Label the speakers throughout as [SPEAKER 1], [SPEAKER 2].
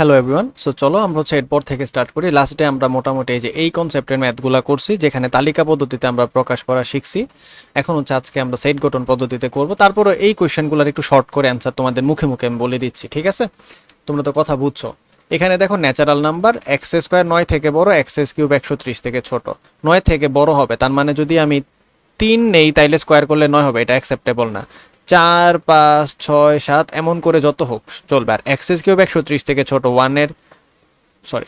[SPEAKER 1] Hello everyone so চলো আমরা হচ্ছে এরপর থেকে স্টার্ট করি। লাস্টে আমরা মোটামুটি এই যে এই কনসেপ্টের ম্যাথগুলো করছি, যেখানে তালিকা পদ্ধতিতে আমরা প্রকাশ করা শিখছি। এখন হচ্ছে আজকে আমরা সেট গঠন পদ্ধতিতে করব। তারপরে এই কোয়েশ্চেনগুলোর একটু শর্ট করে অ্যান্সার তোমাদের মুখে মুখে আমি বলে দিচ্ছি, ঠিক আছে? তোমরা তো কথা বুঝছ। এখানে দেখো ন্যাচারাল নাম্বার এক্স স্কোয়ার নয় থেকে বড় এক্স কিউব একশো ত্রিশ থেকে ছোট। নয় থেকে বড় হবে, তার মানে যদি আমি তিন নেই, তাইলে স্কোয়ার করলে নয় হবে, এটা অ্যাকসেপ্টেবল না। চার, পাঁচ, ছয়, সাত, এমন করে যত হোক চলবে। আর এক্সেস কিউব একশো ত্রিশ থেকে ছোট ওয়ানের sorry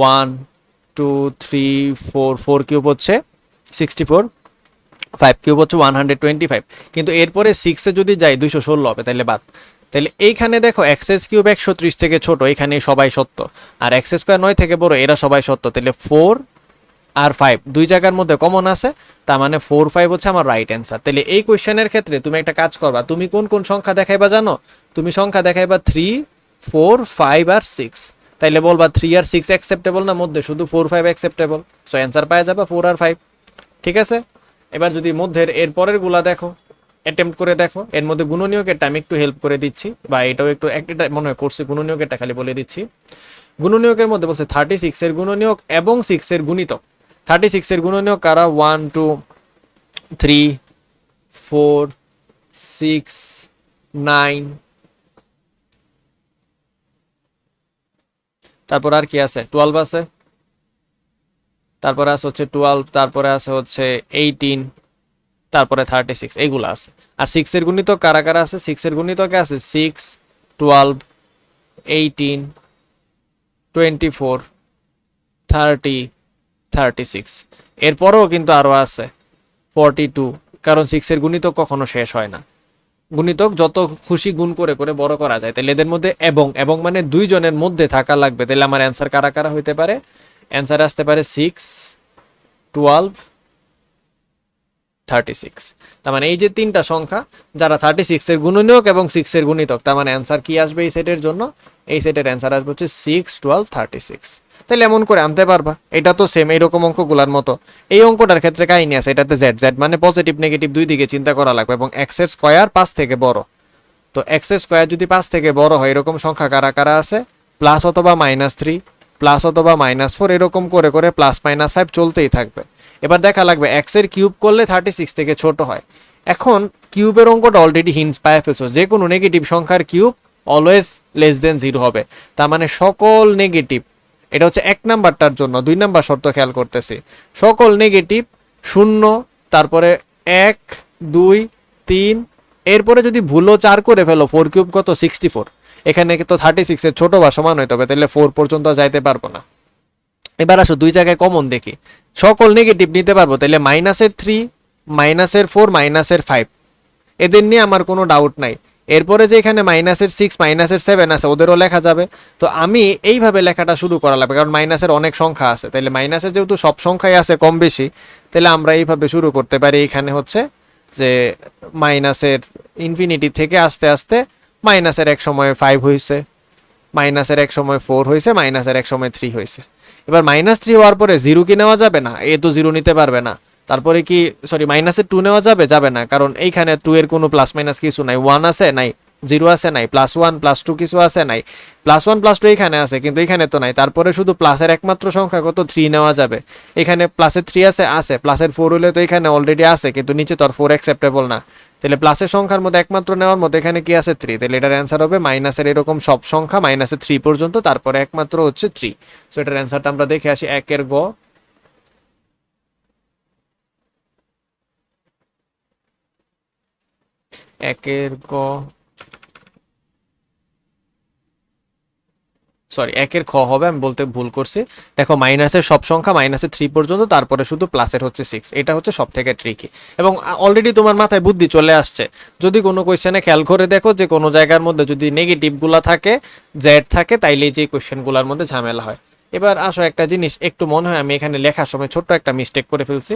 [SPEAKER 1] one two three four four cube হচ্ছে সিক্সটি ফোর ফাইভ কিউব হচ্ছে ওয়ান হান্ড্রেড টোয়েন্টি ফাইভ কিন্তু এরপরে সিক্সে যদি যাই, দুইশো ষোলো হবে তাহলে বাদ। তাহলে এইখানে দেখো এক্সেস কিউব একশো ত্রিশ থেকে ছোট এখানে সবাই সত্য। আর এক্সেস স্কোয়ার নয় থেকে বড়, এরা সবাই সত্য। তাহলে ফোর আর ফাইভ দুই জায়গার মধ্যে কমন আছে, তার মানে ফোর ফাইভ হচ্ছে আমার রাইট অ্যান্সার তাহলে এই কোয়েশ্চেনের ক্ষেত্রে তুমি একটা কাজ করবা, তুমি কোন কোন সংখ্যা দেখাইবা জানো? তুমি সংখ্যা দেখাইবা থ্রি ফোর ফাইভ আর সিক্স তাইলে বলবা থ্রি আর সিক্স অ্যাকসেপ্টেবল না? মধ্যে শুধু four five acceptable so answer পাওয়া যাবে ফোর আর ফাইভ ঠিক আছে? এবার যদি মধ্যের, এর পরেরগুলা দেখো অ্যাটেম্প্ট করে দেখো, এর মধ্যে গুণনীয়কেরটা আমি একটু হেল্প করে দিচ্ছি, বা এটাও একটু একটা মনে হয় করছি গুণনীয়কেরটা খালি বলে দিচ্ছি। গুণনীয়কের মধ্যে বলছে থার্টি সিক্সের গুণনীয়ক এবং সিক্সের গুণিতক। থার্টি সিক্সের গুণনীয়ক কারা? One two three four six nine তারপর আর কি আছে? টুয়েলভ আছে। তারপরে আছে হচ্ছে টুয়েলভ তারপরে আছে হচ্ছে এইটিন তারপরে থার্টি সিক্স এইগুলো আছে। আর সিক্সের গুণিতক কারা কারা আছে? সিক্সের গুণিতকে আছে? Six twelve eighteen twenty four thirty thirty six এরপরেও কিন্তু আরও আছে ফর্টি টু কারণ সিক্সের গুণিতক কখনো শেষ হয় না। গুণিতক যত খুশি গুণ করে করে বড় করা যায়। তাহলে এদের মধ্যে এবং এবং মানে দুইজনের মধ্যে থাকা লাগবে। তাহলে আমার অ্যান্সার কারা কারা হইতে পারে? অ্যান্সার আসতে পারে সিক্স টুয়েলভ থার্টি সিক্স তার মানে এই যে তিনটা সংখ্যা, যারা থার্টি সিক্সের গুণনীয়ক এবং সিক্সের গুণিতক, তার মানে অ্যান্সার কি আসবে এই সেটের জন্য? এই সেটের অ্যান্সার আসবে হচ্ছে সিক্স টুয়েলভ থার্টি সিক্স তাহলে এমন করে আনতে পারবা। এটা তো সেম এইরকম অঙ্কগুলার মতো। এই অঙ্কটার ক্ষেত্রে কাহিনী আছে, এটাতে জেড জেড মানে পজিটিভ নেগেটিভ দুই দিকে চিন্তা করা লাগবে এবং এক্সের স্কোয়ার পাঁচ থেকে বড়। তো এক্সের স্কোয়ার যদি পাঁচ থেকে বড় হয়, এরকম সংখ্যা কারা কারা আছে? প্লাস অথবা মাইনাস থ্রি প্লাস অথবা মাইনাস ফোর এরকম করে করে প্লাস মাইনাস ফাইভ চলতেই থাকবে। এবার দেখা লাগবে এক্সের কিউব করলে থার্টি সিক্স থেকে ছোট হয়। এখন কিউবের অঙ্কটা অলরেডি হিন্স পায় ফেলছো, যে কোনো নেগেটিভ সংখ্যার cube always less than zero হবে। তার মানে সকল নেগেটিভ এটা হচ্ছে এক নাম্বারটার জন্য, দুই নাম্বার শর্ত খেয়াল করতেছি। সকল নেগেটিভ শূন্য, তারপরে এক, দুই, তিন, এরপরে যদি ভুলও চার করে ফেলো ফোর কিউব কত? সিক্সটি ফোর এখানে তো থার্টি সিক্সের ছোট বা সমান হইতে হবে তাহলে ফোর পর্যন্ত যাইতে পারব না। এবার আসো, দুই জায়গায় কমন দেখি। সকল নেগেটিভ নিতে পারব তাহলে মাইনাসের থ্রি মাইনাসের ফোর মাইনাসের ফাইভ এদের নিয়ে আমার কোনো ডাউট নাই। এরপরে যে এখানে মাইনাসের সিক্স মাইনাসের সেভেন আছে, ওদেরও লেখা যাবে। তো আমি এইভাবে লেখাটা শুরু করা লাগবে কারণ মাইনাসের অনেক সংখ্যা আছে। তাহলে মাইনাসের যেহেতু সব সংখ্যাই আছে কম বেশি তাহলে আমরা এইভাবে শুরু করতে পারি। এখানে হচ্ছে যে মাইনাসের ইনফিনিটি থেকে আস্তে আস্তে মাইনাসের এক সময় ফাইভ হয়েছে মাইনাসের এক সময় ফোর হয়েছে মাইনাসের এক সময় থ্রি হয়েছে এবার মাইনাস থ্রি হওয়ার পরে জিরো কি নেওয়া যাবে না? এ তো জিরো নিতে পারবে না। তারপরে কি সরি মাইনাসের টু নেওয়া যাবে? যাবে না, কারণ এইখানে টু এর কোনো প্লাস মাইনাস কিছু নাই। ওয়ান আছে, নাই। জিরো আছে, নাই। প্লাস ওয়ান প্লাস টু কিছু আছে, নাই। প্লাস ওয়ান প্লাস টু এখানে আছে, কিন্তু এখানে তো নাই। তারপরে শুধু প্লাসের একমাত্র সংখ্যা কত? থ্রি নেওয়া যাবে। এখানে প্লাসের থ্রি আছে আছে। প্লাসের ফোর হলে তো এখানে অলরেডি আছে, কিন্তু নিচে তো আর ফোর অ্যাকসেপ্টেবল না। তাহলে প্লাসের সংখ্যার মধ্যে একমাত্র নেওয়ার মধ্যে এখানে কি আছে? থ্রি তাহলে এটার অ্যান্সার হবে মাইনাসের এরকম সব সংখ্যা মাইনাসের থ্রি পর্যন্ত, তারপরে একমাত্র হচ্ছে থ্রি সো এটার অ্যান্সারটা আমরা দেখে আসি। একের গ একের গ সরি একের খ হবে, আমি বলতে ভুল করছি। দেখো, মাইনাসের সব সংখ্যা মাইনাসের থ্রি পর্যন্ত, তারপরে শুধু প্লাসের হচ্ছে সিক্স এটা হচ্ছে সব থেকে ট্রিকি এবং অলরেডি তোমার মাথায় বুদ্ধি চলে আসছে। যদি কোনো কোয়েশ্চেনে খেয়াল করে দেখো যে কোনো জায়গার মধ্যে যদি নেগেটিভগুলো থাকে জেড থাকে তাইলে যে কোয়েশ্চেনগুলোর মধ্যে ঝামেলা হয়। এবার আসো একটা জিনিস, একটু মনে হয় আমি এখানে লেখার সময় ছোট্ট একটা মিস্টেক করে ফেলছি।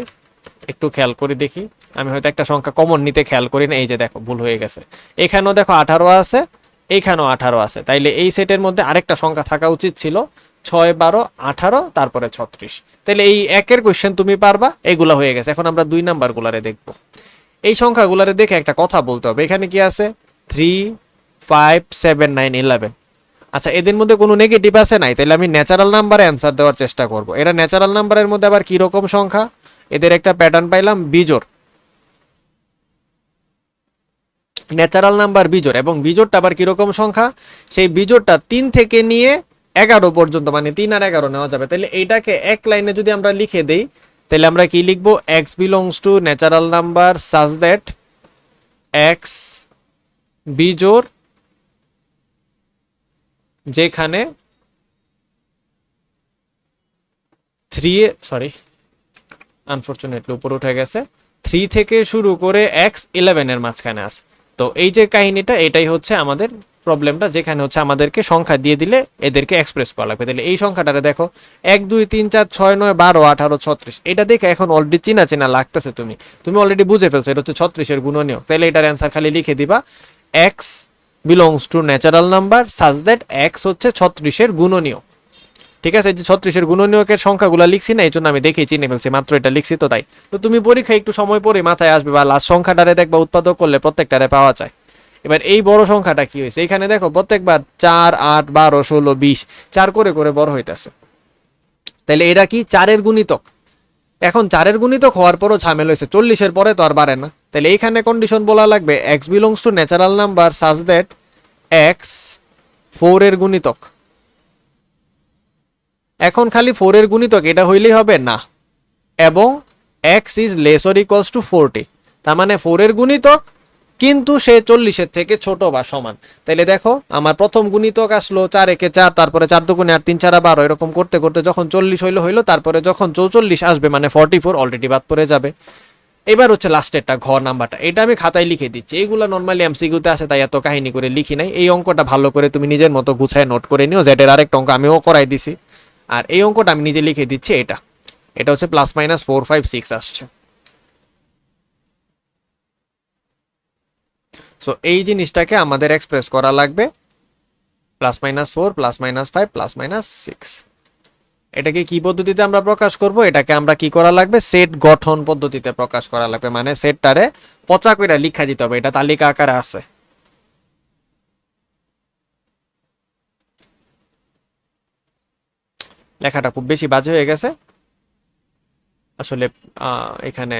[SPEAKER 1] একটু খেয়াল করে দেখি। আমি হয়তো একটা সংখ্যা কমন নিতে খেয়াল করি না, এই যে দেখো, ভুল হয়ে গেছে। এখানেও দেখো আঠারো আছে, এইখানেও আঠারো আছে। তাইলে এই সেটের মধ্যে আরেকটা সংখ্যা থাকা উচিত ছিল, ছয়, বারো, আঠারো, তারপরে ছত্রিশ। তাহলে এই একের কোয়েশ্চেন তুমি পারবা, এগুলা হয়ে গেছে। এখন আমরা দুই নাম্বার গুলারে দেখব। এই সংখ্যাগুলারে দেখে একটা কথা বলতে হবে। এখানে কি আছে? Three five seven nine eleven আচ্ছা এদের মধ্যে কোনো নেগেটিভ আছে নাই? তাহলে আমি ন্যাচারাল নাম্বারে অ্যান্সার দেওয়ার চেষ্টা করব। এরা ন্যাচারাল নাম্বারের মধ্যে আবার কীরকম সংখ্যা? এদের একটা প্যাটার্ন পাইলাম, বিজোড়। ন্যাচারাল নাম্বার বিজোর এবং বিজোরটা আবার কীরকম সংখ্যা? সেই বিজোরটা তিন থেকে নিয়ে এগারো পর্যন্ত মানে তিন আর এগারো নেওয়া যাবে। তাহলে এইটাকে এক লাইনে যদি আমরা লিখে দেই, তাহলে আমরা কি লিখব? X belongs to natural number such that X বিজোর যেখানে থ্রি সরি আনফর্চুনেটলি উপরে উঠে গেছে। থ্রি থেকে শুরু করে এক্স ইলেভেনের মাঝখানে আছে। তো এই যে কাহিনীটা, এটাই হচ্ছে আমাদের প্রবলেমটা, যেখানে হচ্ছে আমাদেরকে সংখ্যা দিয়ে দিলে এদেরকে এক্সপ্রেস করা লাগবে। তাহলে এই সংখ্যাটারে দেখো, এক, দুই, তিন, চার, ছয়, নয়, বারো, আঠারো, ছত্রিশ। এটা দেখে এখন অলরেডি চিনা চেনা লাগতেছে তুমি। তুমি অলরেডি বুঝে ফেলছো, এটা হচ্ছে ছত্রিশের গুণনীয় তাহলে এটার অ্যান্সার খালি লিখে দিবা X belongs to natural number such that X হচ্ছে ছত্রিশের গুণনীয় ঠিক আছে যে ছত্রিশের গুণনীয়কের সংখ্যাগুলো লিখছি না এই জন্য আমি দেখেই চিনে ফেলছি, মাত্র এটা লিখছি তো তাই। তো তুমি পরীক্ষায় একটু সময় পরে মাথায় আসবে বা লাস্ট সংখ্যাটারে দেখবা, উৎপাদক করলে প্রত্যেকটারে পাওয়া যায়। এবার এই বড় সংখ্যাটা কি হয়েছে? এখানে দেখো, প্রত্যেকবার চার, আট, বারো, ষোলো, বিশ, চার করে করে বড় হইতেছে। তাহলে এটা কি? চারের গুণিতক। এখন চারের গুণিতক হওয়ার পরও ঝামেল হয়েছে চল্লিশের পরে তো আর বাড়ে না। তাহলে এইখানে কন্ডিশন বলা লাগবে X belongs to natural number such that X four এর গুণিতক। এখন খালি ফোরের গুণিতক, এটা হইলেই হবে না। এবং X is less or equals to. Forty তার মানে ফোরের গুণিতক, কিন্তু সে চল্লিশের থেকে ছোট বা সমান। তাইলে দেখো, আমার প্রথম গুণিতক আসলো চার একে চার, তারপরে চার দুগুণে আর তিন, চারা বারো, এরকম করতে করতে যখন চল্লিশ হইল হইল, তারপরে যখন চৌচল্লিশ আসবে মানে ফর্টি ফোর অলরেডি বাদ পড়ে যাবে। এবার হচ্ছে লাস্টেরটা ঘর নাম্বারটা। এটা আমি খাতায় লিখে দিচ্ছি। এইগুলো নর্মালি এম এমসিকিউতে আসে, তাই এত কাহিনী করে লিখি নাই। এই অঙ্কটা ভালো করে তুমি নিজের মতো গুছায় নোট করে নিও। জেটের আরেকটা অঙ্ক আমিও করাই দিছি। আর এই অঙ্কটা আমি নিজে লিখে দিচ্ছি এটা। এটা হচ্ছে plus minus four five six আসছে। সো এই জিনিসটাকে আমাদের এক্সপ্রেস করা লাগবে। Plus minus four plus minus five plus minus six এটাকে কি পদ্ধতিতে আমরা প্রকাশ করব? এটাকে আমরা কি করা লাগবে? সেট গঠন পদ্ধতিতে প্রকাশ করা লাগবে। মানে সেটটারে পচা কইরা লিখা দিতে হবে। এটা তালিকা আকারে আছে। লেখাটা খুব বেশি বাজে হয়ে গেছে। আসলে এখানে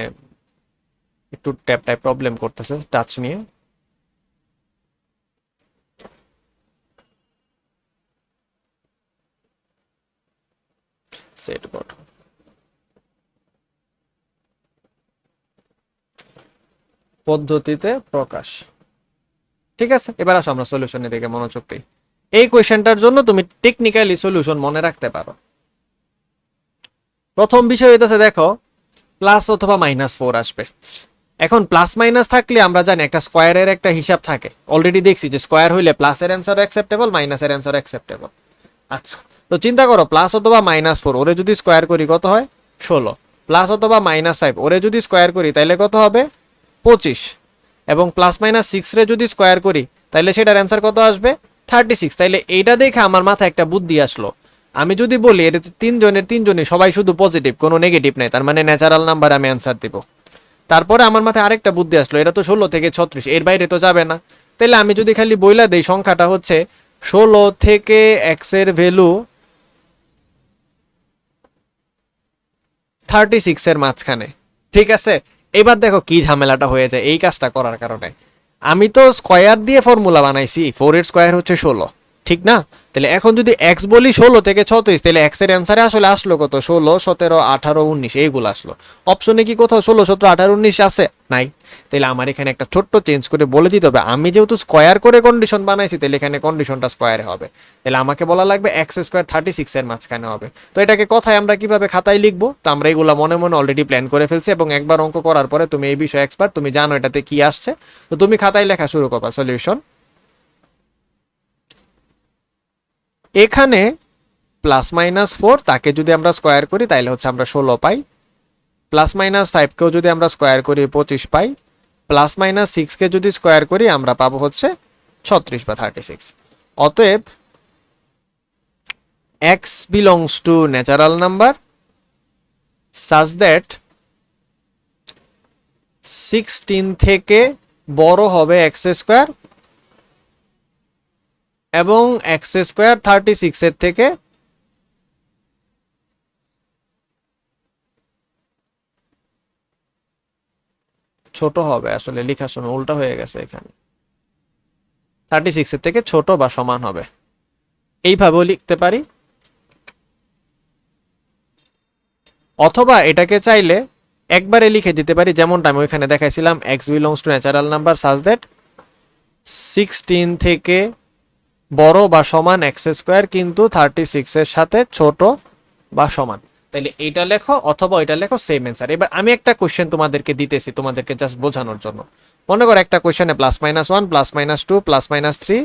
[SPEAKER 1] একটু ট্যাপ টাইপ প্রবলেম করতেছে টাচ নিয়ে। সেট গঠন পদ্ধতিতে প্রকাশ। ঠিক আছে, এবার আসো আমরা সলিউশনের দিকে মনোযোগ দিই। এই কোয়েশ্চেনটার জন্য তুমি টেকনিক্যালি সলিউশন মনে রাখতে পারো। প্রথম বিষয় হইতেছে, দেখো প্লাস অথবা মাইনাস ফোর আসবে। এখন প্লাস মাইনাস থাকলে আমরা জানি একটা স্কোয়ারের একটা হিসাব থাকে। অলরেডি দেখছি যে স্কোয়ার হইলে প্লাসের অ্যান্সার অ্যাকসেপ্টেবল মাইনাসের অ্যান্সার অ্যাকসেপ্টেবল আচ্ছা তো চিন্তা করো প্লাস অথবা মাইনাস ফোর ওরে যদি স্কোয়ার করি কত হয়? ষোলো। প্লাস অথবা মাইনাস ফাইভ ওরে যদি স্কোয়ার করি তাহলে কত হবে? পঁচিশ। এবং প্লাস মাইনাস সিক্স রে যদি স্কোয়ার করি তাহলে সেটার অ্যান্সার কত আসবে? থার্টি সিক্স তাইলে এইটা দেখে আমার মাথায় একটা বুদ্ধি আসলো। আমি যদি বলি এটা তিনজনের তিনজনই সবাই শুধু পজিটিভ কোনো নেগেটিভ নেই। তার মানে ন্যাচারাল নাম্বার আমি অ্যান্সার দিব। তারপরে আমার মাথায় আরেকটা বুদ্ধি আসলো, এটা তো ষোলো থেকে ছত্রিশ, এর বাইরে তো যাবে না। তাহলে আমি যদি খালি বইলা দেই, সংখ্যাটা হচ্ছে ষোলো থেকে এক্সের ভ্যালু থার্টি সিক্স এর মাঝখানে। ঠিক আছে? এবার দেখো কি ঝামেলাটা হয়ে যায় এই কাজটা করার কারণে। আমি তো স্কোয়ার দিয়ে ফর্মুলা বানাইছি ফোর এর স্কোয়ার হচ্ছে ষোলো। ঠিক না? তাহলে এখন যদি এক্স বলি ষোলো থেকে ছত্রিশ, তাহলে এক্সের অ্যান্সারে আসলে আসলো কত? ষোলো, সতেরো, আঠারো, উনিশ, এইগুলো আসলো। অপশনে কি কোথাও ষোলো, সতেরো, আঠারো, উনিশ আছে? নাই। তাহলে আমার এখানে একটা ছোট্ট চেঞ্জ করে বলে দিতে হবে। আমি যেহেতু স্কোয়ার করে কন্ডিশন বানাইছি, তাহলে এখানে কন্ডিশনটা স্কোয়ারে হবে। তাহলে আমাকে বলা লাগবে এক্স স্কোয়ার থার্টি সিক্স এর মাঝখানে হবে। তো এটাকে কথায় আমরা কীভাবে খাতায় লিখব? তো আমরা এগুলো মনে মনে অলরেডি প্ল্যান করে ফেলছি এবং একবার অঙ্ক করার পরে তুমি এই বিষয়ে এক্সপার্ট তুমি জানো এটাতে কি আসছে। তো তুমি খাতায় লেখা শুরু করবা সলিউশন এখানে প্লাস মাইনাস ফোর তাকে যদি আমরা স্কোয়ার করি তাহলে হচ্ছে আমরা ষোলো পাই। প্লাস মাইনাস ফাইভকেও যদি আমরা স্কোয়ার করি, পঁচিশ পাই। প্লাস মাইনাস সিক্সকে যদি স্কোয়ার করি, আমরা পাবো হচ্ছে ছত্রিশ বা থার্টি সিক্স অতএব X belongs to natural number such that sixteen থেকে বড় হবে এক্স স্কোয়ার এবং এক্স স্কোয়ার থার্টি সিক্সের থেকে ছোট হবে আসলে লেখার সময় উল্টা হয়ে গেছে এখানে। থার্টি সিক্সের থেকে ছোট বা সমান হবে। এইভাবেও লিখতে পারি। অথবা এটাকে চাইলে একবারে লিখে দিতে পারি, যেমনটা আমি ওইখানে দেখাইছিলাম X belongs to natural number such that sixteen থেকে বড় বা সমান এক্স স্কোয়ার কিন্তু থার্টি সিক্সের সাথে ছোট বা সমান। তাহলে এইটা লেখো অথবা ওইটা লেখো সেম অ্যান্সার এবার আমি একটা কোয়েশ্চেন তোমাদেরকে দিতেছি, তোমাদেরকে জাস্ট বোঝানোর জন্য। মনে করো একটা কোশ্চেনে plus minus one plus minus two plus minus three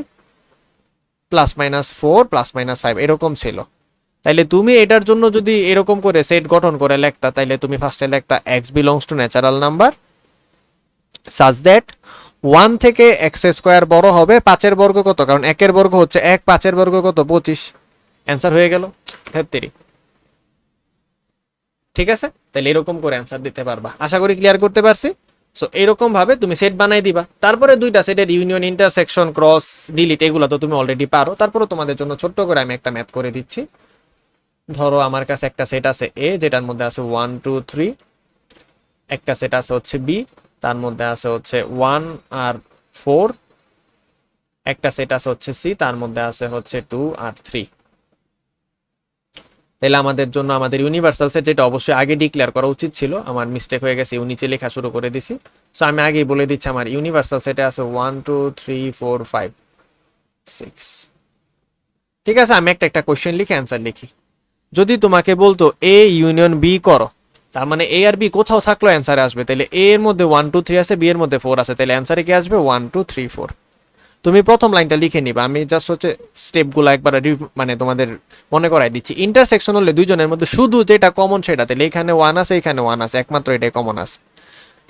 [SPEAKER 1] plus minus four plus minus five এরকম ছিল। তাইলে তুমি এটার জন্য যদি এরকম করে সেট গঠন করে লেখতা, তাইলে তুমি ফার্স্টে লেখতা X belongs to natural number such that one থেকে এক্স স্কোয়ার বড় হবে, পাঁচের বর্গ কত? কারণ একের বর্গ হচ্ছে এক, পাঁচের বর্গ কত? পঁচিশ। অ্যান্সার হয়ে গেল? তেত্রিশ। ঠিক আছে? তাহলে এরকম করে অ্যান্সার দিতে পারবা। আশা করি ক্লিয়ার করতে পারছি? সো এরকম ভাবে তুমি সেট বানাই দিবা। তারপরে দুইটা সেটের ইউনিয়ন ইন্টারসেকশন ক্রস ডিলিট এগুলো তো তুমি অলরেডি পারো। তারপরে তোমাদের জন্য ছোট্ট করে আমি একটা ম্যাথ করে দিচ্ছি। ধরো আমার কাছে একটা সেট আছে এ যেটার মধ্যে আছে ওয়ান টু থ্রি একটা সেট আছে হচ্ছে বি তার মধ্যে আছে হচ্ছে ওয়ান আর ফোর একটা সেট আছে হচ্ছে সি তার মধ্যে আছে হচ্ছে টু আর থ্রি তাহলে আমাদের জন্য আমাদের ইউনিভার্সাল সেট যেটা অবশ্যই আগে ডিক্লেয়ার করা উচিত ছিল, আমার মিস্টেক হয়ে গেছে নিচে লেখা শুরু করে দিছি। সো আমি আগেই বলে দিচ্ছি, আমার ইউনিভার্সাল সেটে আছে one two three four five six ঠিক আছে, আমি একটা একটা কোয়েশ্চেন লিখে অ্যান্সার লিখি। যদি তোমাকে বলতো এ ইউনিয়ন বি করো তার মানে এ আর বি কোথাও থাকল অ্যান্সারে আসবে। তাহলে এ এর মধ্যে ওয়ান টু থ্রি আছে বি এর মধ্যে ফোর আছে। তাহলে অ্যান্সারে কি আসবে? ওয়ান টু থ্রি ফোর তুমি প্রথম লাইনটা লিখে নিবা। আমি জাস্ট হচ্ছে স্টেপগুলো একবার মানে তোমাদের মনে করাই দিচ্ছি। ইন্টারসেকশন হলে দুইজনের মধ্যে শুধু যেটা কমন সেটা। তাহলে এখানে ওয়ান আছে, এখানে ওয়ান আছে। একমাত্র এটাই কমন আছে।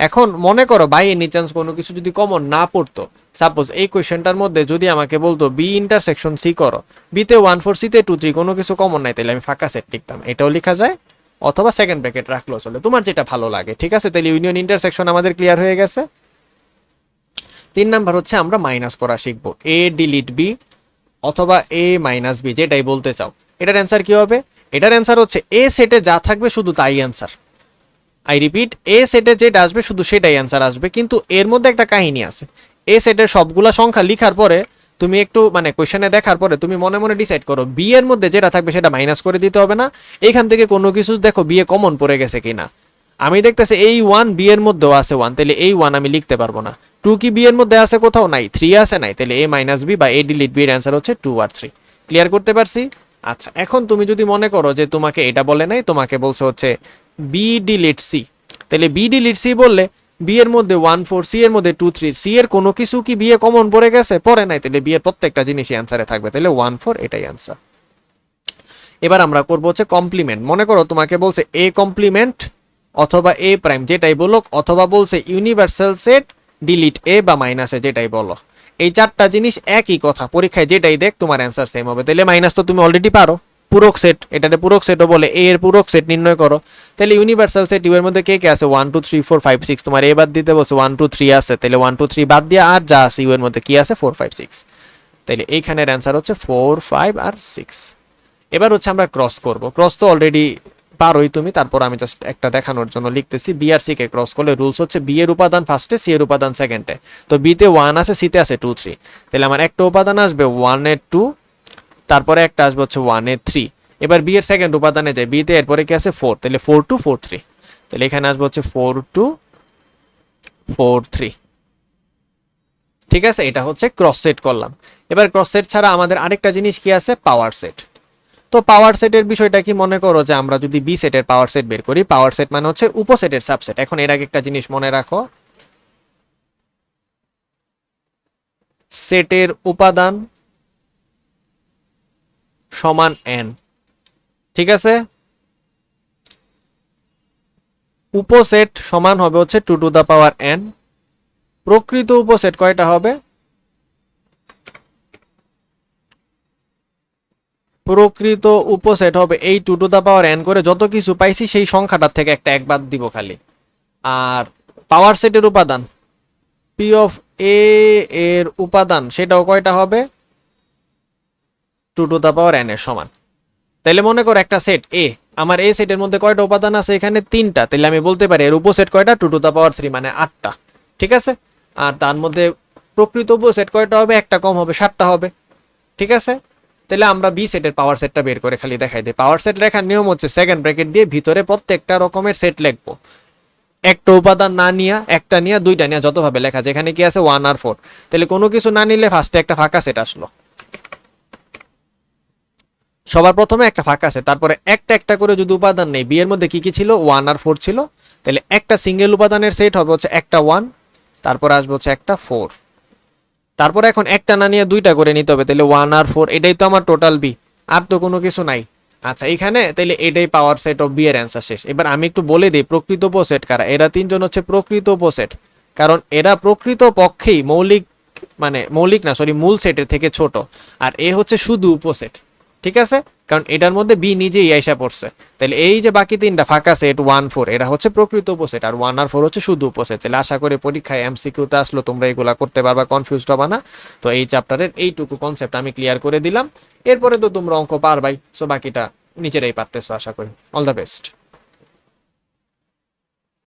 [SPEAKER 1] এখন মনে করো বাই এনি চান্স কোনো কিছু যদি কমন না পড়তো সাপোজ এই কোয়েশ্চেনটার মধ্যে যদি আমাকে বলতো বি ইন্টারসেকশন সি করো বিতে ওয়ান ফোর সিতে টু থ্রি কোনো কিছু কমন নাই তাহলে আমি ফাঁকা সেট লিখতাম। এটাও লেখা যায় অথবা সেকেন্ড ব্র্যাকেট রাখলেও চলে। তোমার যেটা ভালো লাগে, ঠিক আছে? তাহলে ইউনিয়ন ইন্টারসেকশন আমাদের ক্লিয়ার হয়ে গেছে। তিন নাম্বার হচ্ছে আমরা মাইনাস করা শিখব। এ ডিলিট বি অথবা এ মাইনাস বি যেটাই বলতে চাও। এটার অ্যান্সার কি হবে? এটার অ্যান্সার হচ্ছে এ সেটে যা থাকবে শুধু তাই অ্যান্সার আই রিপিট এ সেটে যেটা আসবে শুধু সেটাই অ্যান্সার আসবে। কিন্তু এর মধ্যে একটা কাহিনী আছে। এ সেটের সবগুলা সংখ্যা লিখার পরে তুমি একটু মানে কোয়েশনে দেখার পরে তুমি মনে মনে ডিসাইড করো বি এর মধ্যে যেটা থাকবে সেটা মাইনাস করে দিতে হবে না। এখান থেকে কোনো কিছু দেখো বিয়ে কমন পড়ে গেছে কিনা। আমি দেখতেছি এই ওয়ান বি এর মধ্যেও আছে ওয়ান তাহলে এই ওয়ান আমি লিখতে পারব না। টু কি বি এর মধ্যে আছে কোথাও? নাই। থ্রি আছে নাই। তাহলে এ মাইনাস বি বা এ ডিলিট বি এর অ্যান্সার হচ্ছে টু আর থ্রি ক্লিয়ার করতে পারছি? আচ্ছা এখন তুমি যদি মনে করো যে তোমাকে এটা বলে নাই, তোমাকে বলছে হচ্ছে বি ডিলিট সি তাহলে বি ডিলিট সি বললে বি এর মধ্যে ওয়ান ফোর সি এর মধ্যে টু থ্রি সি এর কোনো কিছু কি বিয়ে কমন পড়ে গেছে? পড়ে নাই, তাহলে বিয়ের প্রত্যেকটা জিনিসই অ্যান্সারে থাকবে। তাহলে ওয়ান ফোর এটাই অ্যান্সার এবার আমরা করব হচ্ছে কমপ্লিমেন্ট মনে করো তোমাকে বলছে এ কমপ্লিমেন্ট অথবা এ প্রাইম যেটাই বলো অথবা বলছে ইউনিভার্সাল সেট ডিলিট এ বা মাইনাসে যেটাই বলো। এই চারটা জিনিস একই কথা। পরীক্ষায় যেটাই দেখ, তোমার অ্যান্সার সেম হবে। তাহলে মাইনাস তো তুমি অলরেডি পারো। পূরক সেট এটাতে পূরক সেটও বলে এ এর পূরক সেট নির্ণয় করো। তাহলে ইউনিভার্সাল সেট ইউ এর মধ্যে কে কে আছে? One two three four five six তোমার এ বাদ দিতে বলছে ওয়ান টু থ্রি আছে। তাহলে ওয়ান টু থ্রি বাদ দিয়ে আর যা আছে ইউ এর মধ্যে কি আছে? ফোর ফাইভ সিক্স তাহলে এইখানের অ্যান্সার হচ্ছে ফোর ফাইভ আর সিক্স এবার হচ্ছে আমরা ক্রস করব। ক্রস তো অলরেডি পারোই তুমি, তারপর আমি জাস্ট একটা দেখানোর জন্য লিখতেছি। বি আর সি কে ক্রস করলে রুলস হচ্ছে বি এর উপাদান ফার্স্টে সি এর উপাদান সেকেন্ডে তো বিতে ওয়ান আছে সিতে আছে টু থ্রি তাহলে আমার একটা উপাদান আসবে ওয়ানের টু তারপরে একটা আসবে হচ্ছে ওয়ান থ্রি এবার বি এর সেকেন্ড উপাদানে যায় বিতে এরপরে কি আছে? ফোর তাহলে ফোর টু ফোর থ্রি তাহলে এখানে আসবে হচ্ছে ফোর টু ফোর থ্রি ঠিক আছে? এটা হচ্ছে ক্রস সেট করলাম। এবার ক্রস সেট ছাড়া আমাদের আরেকটা জিনিস কি আছে? পাওয়ার সেট তো পাওয়ার সেটের বিষয়টা কি মনে করো যে আমরা যদি বি সেটের পাওয়ার সেট বের করি পাওয়ার সেট মানে হচ্ছে উপসেটের সাবসেট এখন এর আগে একটা জিনিস মনে রাখো। সেটের উপাদান সমান এন ঠিক আছে? উপসেট সমান হবে হচ্ছে two to the power N প্রকৃত উপসেট কয়টা হবে? প্রকৃত উপসেট হবে এই two to the power N করে যত কিছু পাইছি সেই সংখ্যাটার থেকে একটা এক বাদ দিব খালি। আর পাওয়ার সেটের উপাদান পি অফ এ এর উপাদান, সেটাও কয়টা হবে? Two to the power N এর সমান। তাইলে মনে করো একটা সেট এ আমার এ সেটের মধ্যে কয়টা উপাদান আছে? এখানে তিনটা। তাহলে আমি বলতে পারি এর উপসেট কয়টা? Two to the power three মানে আটটা। ঠিক আছে? আর তার মধ্যে প্রকৃত উপসেট কয়টা হবে? একটা কম হবে, সাতটা হবে। ঠিক আছে? তাহলে আমরা বি সেটের পাওয়ার সেটটা বের করে খালি দেখাই দিই। পাওয়ার সেট লেখার নিয়ম হচ্ছে সেকেন্ড ব্র্যাকেট দিয়ে ভিতরে প্রত্যেকটা রকমের সেট লিখব। একটা উপাদান না নিয়া, একটা নিয়া, দুইটা নিয়া, যতভাবে লেখা যায়। এখানে কি আছে? ওয়ান আর ফোর তাহলে কোনো কিছু না নিলে ফার্স্টে একটা ফাঁকা সেট আসলো। সবার প্রথমে একটা ফাঁকা আছে। তারপরে একটা একটা করে যদি উপাদান নেই, বিয়ের মধ্যে কি কি ছিল? ওয়ান আর ফোর ছিল। তাহলে একটা সিঙ্গেল উপাদানের সেট হবে হচ্ছে একটা ওয়ান তারপরে আসবে হচ্ছে একটা ফোর তারপরে এখন একটা না নিয়ে দুইটা করে নিতে হবে। তাহলে ওয়ান আর ফোর এটাই তো আমার টোটাল বি আর তো কোনো কিছু নাই। আচ্ছা এখানে তাহলে এটাই পাওয়ার সেট অফ বি এর অ্যান্সার শেষ। এবার আমি একটু বলে দিই, প্রকৃত উপসেট কারা? এরা তিনজন হচ্ছে প্রকৃত উপসেট। কারণ এরা প্রকৃত পক্ষেই মৌলিক মানে মৌলিক না সরি মূল সেটের থেকে ছোট। আর এ হচ্ছে শুধু উপসেট। ঠিক আছে? কারণ এটার মধ্যে বি নিজেই আইসা পড়ছে। তাহলে এই যে বাকি তিনটা ফাঁকা সেট ওয়ান ফোর এটা হচ্ছে প্রকৃত উপসেট। আর ওয়ান আর ফোর হচ্ছে শুধু উপসেট। তাহলে আশা করি পরীক্ষায় এম সিকিউতে আসলো, তোমরা এগুলা করতে পারবা কনফিউজড হবা না। তো এই চ্যাপ্টারের এইটুকু কনসেপ্ট আমি ক্লিয়ার করে দিলাম। এরপরে তো তোমরা অঙ্ক পারবাই সো বাকিটা নিজেরাই পারতেছো, আশা করি। All the best